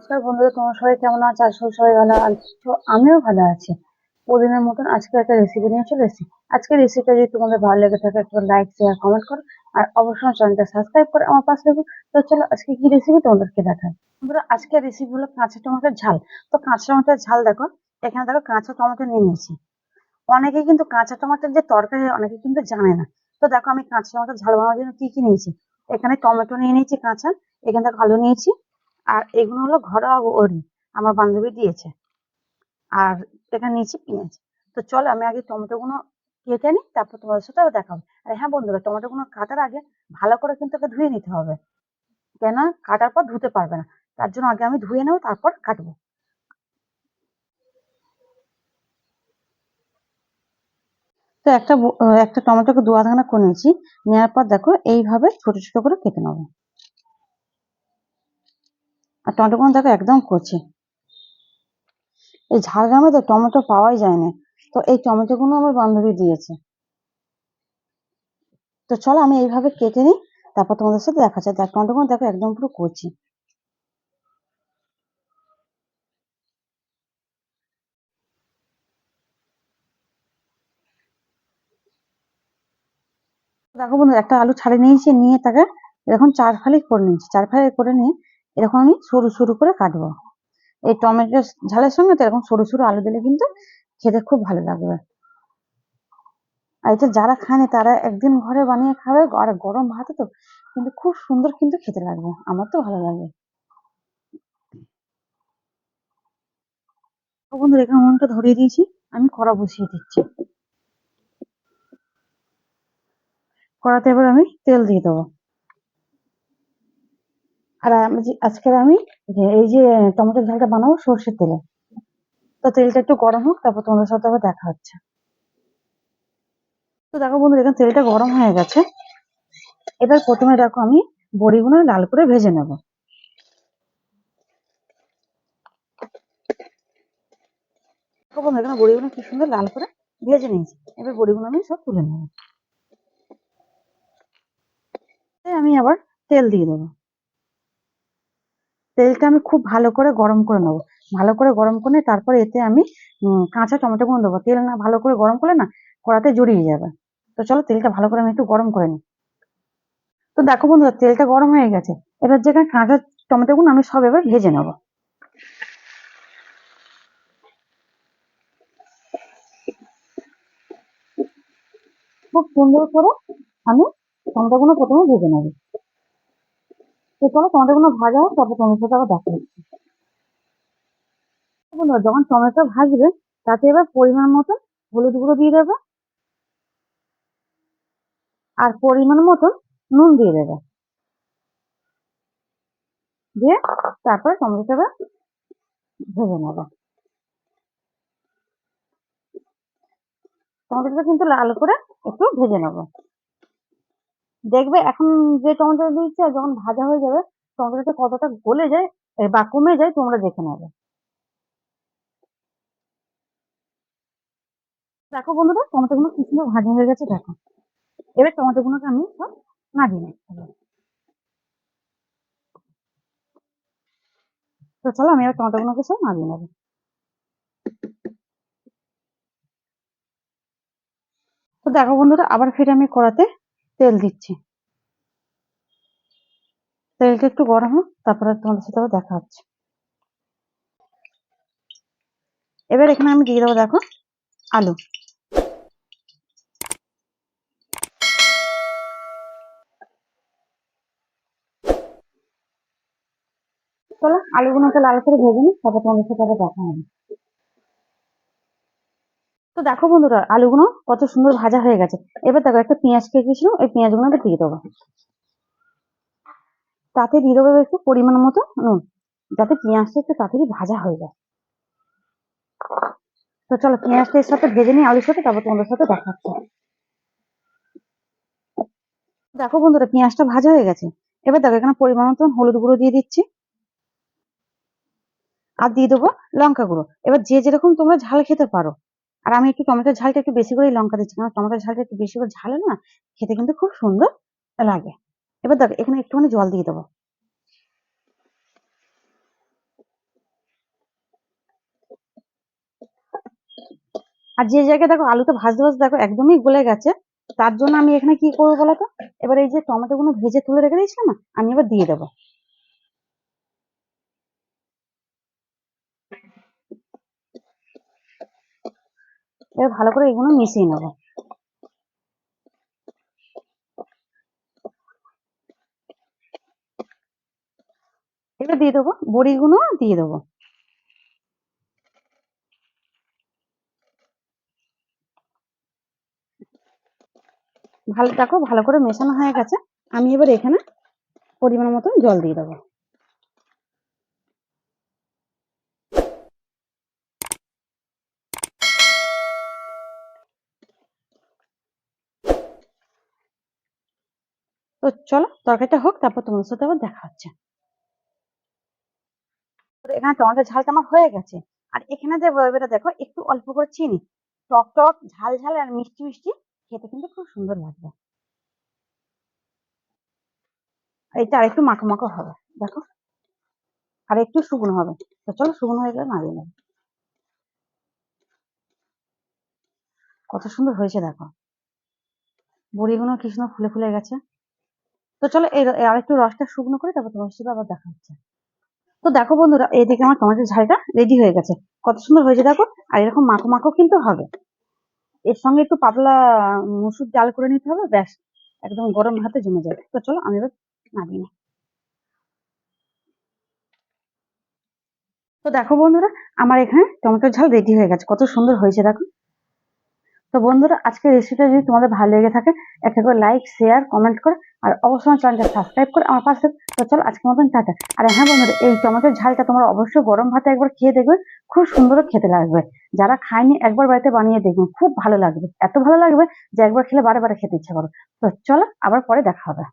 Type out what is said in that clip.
নমস্কার বন্ধুরা, তোমরা সবাই কেমন আছো? আসলে সবাই ভালো আছো আমিও ভালো আছি। প্রতিদিনের মতন আজকে একটা রেসিপি নিয়ে চলে এসেছি। আজকে রেসিপিটা যদি তোমাদের ভালো লেগে থাকে, একটা লাইক শেয়ার কমেন্ট করো। আর অবশ্যই চ্যানেলটা সাবস্ক্রাইব করে আমার পাশে থাকো। তো চলো, আজকে কি রেসিপি তোমাদেরকে দেখাই? বন্ধুরা, আজকে রেসিপি হলো কাঁচা টমেটোর ঝাল। তো কাঁচা টমেটোর ঝাল দেখো, এখানে দেখো কাঁচা টমেটো নিয়ে নিয়েছি। অনেকে কিন্তু কাঁচা টমেটোর যে তরকারি, অনেকে কিন্তু জানে না। তো দেখো আমি কাঁচা টমেটোর ঝাল বানানোর জন্য কি কি নিয়েছি? এখানে টমেটো নিয়ে নিয়েছি কাঁচা, এখানে দেখো আলু নিয়েছি আর এগুলো হলো ঘরোয়া বড়ি আমার বান্ধবী দিয়েছে। আর এখানে নিয়েছি পেঁয়াজ। তো চলো আমি আগে টমেটো গুলো কেটে নিই, তারপর তোমাদের সাথে আবার দেখাবো আর হ্যাঁ বন্ধুরা টমেটো গুলো কাটার আগে ভালো করে কিন্তু ওকে ধুয়ে নিতে হবে। কেন? কাটার পর ধুতে পারবে না। তার জন্য আগে আমি ধুয়ে নেব, তারপর কাটবো। তো একটা একটা টমেটোকে দু আধখানা করে নিয়েছি। নেওয়ার পর দেখো এইভাবে ছোট ছোট করে কেটে নেব। আর টমেটো গুলো দেখো একদম কচি। এই ঝাড়গ্রামে তো টমেটো পাওয়াই যায় না তো এই টমেটো গুলো আমার বান্ধবী দিয়েছে। তো চলো আমি এইভাবে কেটে নিই, তারপর তোমাদের সাথে দেখা যাচ্ছে দেখ টমেটো গুলো দেখো একদম পুরো কচি। দেখো বন্ধু একটা আলু ছাড়ে নিয়েছি, নিয়ে তাকে এরকম চার ফালি করে নিয়েছি। চার ফালি করে নিয়ে এরকম আমি সরু সরু করে কাটবো। এই টমেটো ঝালের সঙ্গে তো এরকম সরু সরু আলু দিলে কিন্তু খেতে খুব ভালো লাগবে। আর এটা যারা খায়নি তারা একদিন ঘরে বানিয়ে খাবে, আর গরম ভাতে তো কিন্তু খুব সুন্দর কিন্তু খেতে লাগবে। আমার তো ভালো লাগে। ধরিয়ে দিয়েছি। আমি কড়া বসিয়ে দিচ্ছি। কড়াতে এবার আমি তেল দিয়ে দেবো। আর আজকের আমি এই যে টমেটো ঝালটা বানাবো সর্ষের তেলে। তো তেলটা একটু গরম হোক, তারপর তোমাদের সাথে আবার দেখা হচ্ছে। তো দেখো বন্ধু এখানে তেলটা গরম হয়ে গেছে। এবার প্রথমে দেখো আমি বড়িগুলো লাল করে ভেজে নেব। এখানে বড়িগুলো কি সুন্দর লাল করে ভেজে নিয়েছি। এবার বড়িগুলো আমি সব তুলে নেব। আমি আবার তেল দিয়ে দেবো। তেলটা আমি খুব ভালো করে গরম করে নেব। ভালো করে গরম করে তারপরে এতে আমি কাঁচা টমেটো গুলো দেবো। তেল না ভালো করে গরম করলে না কড়াতে জড়িয়ে যাবে। তো চলো তেলটা ভালো করে আমি একটু গরম করে নিই। তো দেখো বন্ধুরা, তেলটা গরম হয়ে গেছে। এবার যেখানে কাঁচা টমেটো গুলো আমি সব এবার ভেজে নেব। খুব সুন্দর করে আমি টমেটো গুলো প্রথমে ভেজে নেব। তো চলো টমেটো গুলো ভাজা হোক তারপর টমেটো সাথে আবার দেখা বন্ধুরা যখন টমেটো ভাজবে, তাতে এবার পরিমাণ মতো হলুদ গুঁড়ো দিয়ে দেবে আর পরিমাণ মতো নুন দিয়ে দেবে। দিয়ে তারপরে টমেটোটা এবার ভেজে নেবে। টমেটোটা কিন্তু লাল করে একটু ভেজে নেব। দেখবে এখন যে টমেটো দিয়েছে আর যখন ভাজা হয়ে যাবে, টমেটোটা কতটা গলে যায় বা কমে যায়, তোমরা দেখে নেবে। দেখো বন্ধুরা টমেটো গুলো কি সুন্দর ভাজা হয়ে গেছে, দেখো। এবার টমেটো গুলোকে আমি সব নিচ্ছি তো চলো, আমি এবার টমেটো গুলোকে সব নামিয়ে নেব। তো দেখো বন্ধুরা, আবার ফিরে আমি কড়াতে তেল দিচ্ছি। তেলটা একটু গরম হোক, তারপরে তোমাদের সাথে দেখা হচ্ছে। এবার এখানে আমি দিয়ে দেবো দেখো আলু। চলো আলুগুলোকে লাল করে ভেজে নিই, তারপর তোমাদের সাথে দেখা হবে। তো দেখো বন্ধুরা, আলুগুলো কত সুন্দর ভাজা হয়ে গেছে। এবার দেখো, একটা পেঁয়াজ কেটেছিল ওই পেঁয়াজগুলো এবার দিয়ে দেবো। তাতে দিয়ে দেবো একটু পরিমাণ মতো নুন, যাতে পেঁয়াজটা একটু তাড়াতাড়ি ভাজা হয়ে যায়। তো চলো, পেঁয়াজটা এর সাথে ভেজে নিই আলুর সাথে, তারপর তোমাদের সাথে দেখা হচ্ছে দেখো বন্ধুরা, পেঁয়াজটা ভাজা হয়ে গেছে। এবার দেখো, এখানে পরিমাণ মতো হলুদ গুঁড়ো দিয়ে দিচ্ছি। আর দিয়ে দেবো লঙ্কা গুঁড়ো। এবার যে যেরকম তোমরা ঝাল খেতে পারো আর আমি একটু টমেটোর ঝালটা একটু বেশি করেই লঙ্কা দিচ্ছি, কারণ টমেটোর ঝালটা একটু বেশি করে ঝালে না, খেতে কিন্তু খুব সুন্দর লাগে। এবার দেখো, এখানে একটুখানি জল দিয়ে দেবো। আর যে জায়গায় দেখো আলুটা ভাজতে ভাজতে দেখো একদমই গলে গেছে, তার জন্য আমি এখানে কি করব বলো তো এবার এই যে টমেটো গুলো ভেজে তুলে রেখে দিয়েছিলাম না, আমি এবার দিয়ে দেবো। এবার ভালো করে এগুলো মিশিয়ে নেব। এবার দিয়ে দেবো বড়িগুলো, দিয়ে দেবো। ভালো, দেখো ভালো করে মেশানো হয়ে গেছে। আমি এবার এখানে পরিমাণ মতন জল দিয়ে দেবো। তো চলো তরকারিটা হোক, তারপর তোমার সাথে আবার দেখা হচ্ছে। এখানে টমেটো ঝালটা আমার হয়ে গেছে। আর এখানে যে এবারে দেখো, একটু অল্প করে চিনি। টক টক, ঝাল ঝাল আর মিষ্টি মিষ্টি, খেতে কিন্তু খুব সুন্দর লাগবে। এটা আর একটু মাখো মাখো হবে, দেখো। আর একটু শুকনো হবে। তো চলো শুকনো হয়ে গেলে নামিয়ে নেব। কত সুন্দর হয়েছে দেখো। বড়িগুলো কি সুন্দর ফুলে ফুলে গেছে। তো চলো এই র- আর একটু রসটা শুকনো করে তারপর তোমার সাথে আবার দেখা হচ্ছে। তো দেখো বন্ধুরা, এইদিকে আমার টমেটোর ঝালটা রেডি হয়ে গেছে। কত সুন্দর হয়েছে দেখো, আর এরকম মাখো মাখো কিন্তু হবে। এর সঙ্গে একটু পাতলা মুসুর ডাল করে নিতে হবে, ব্যাস। একদম গরম ভাতে জমে যাবে। তো চলো, আমি এবার নামিয়ে নিই। তো দেখো বন্ধুরা, আমার এখানে টমেটোর ঝাল রেডি হয়ে গেছে। কত সুন্দর হয়েছে দেখো। তো বন্ধুরা, আজকের রেসিপিটা যদি তোমাদের ভালো লেগে থাকে, একটা করে লাইক শেয়ার কমেন্ট করে, আর অবশ্যই চ্যানেলটা সাবস্ক্রাইব করে আমার পাশে তো চলো, আজকের মতন টাটা। আর হ্যাঁ বন্ধুরা, এই টমেটোর ঝালটা তোমরা অবশ্যই গরম ভাতে একবার খেয়ে দেখবে, খুব সুন্দর খেতে লাগবে। যারা খায়নি, একবার বাড়িতে বানিয়ে দেখবে, খুব ভালো লাগবে। এত ভালো লাগবে যে একবার খেলে বারে বারে খেতে ইচ্ছা করো। তো চলো, আবার পরে দেখা হবে।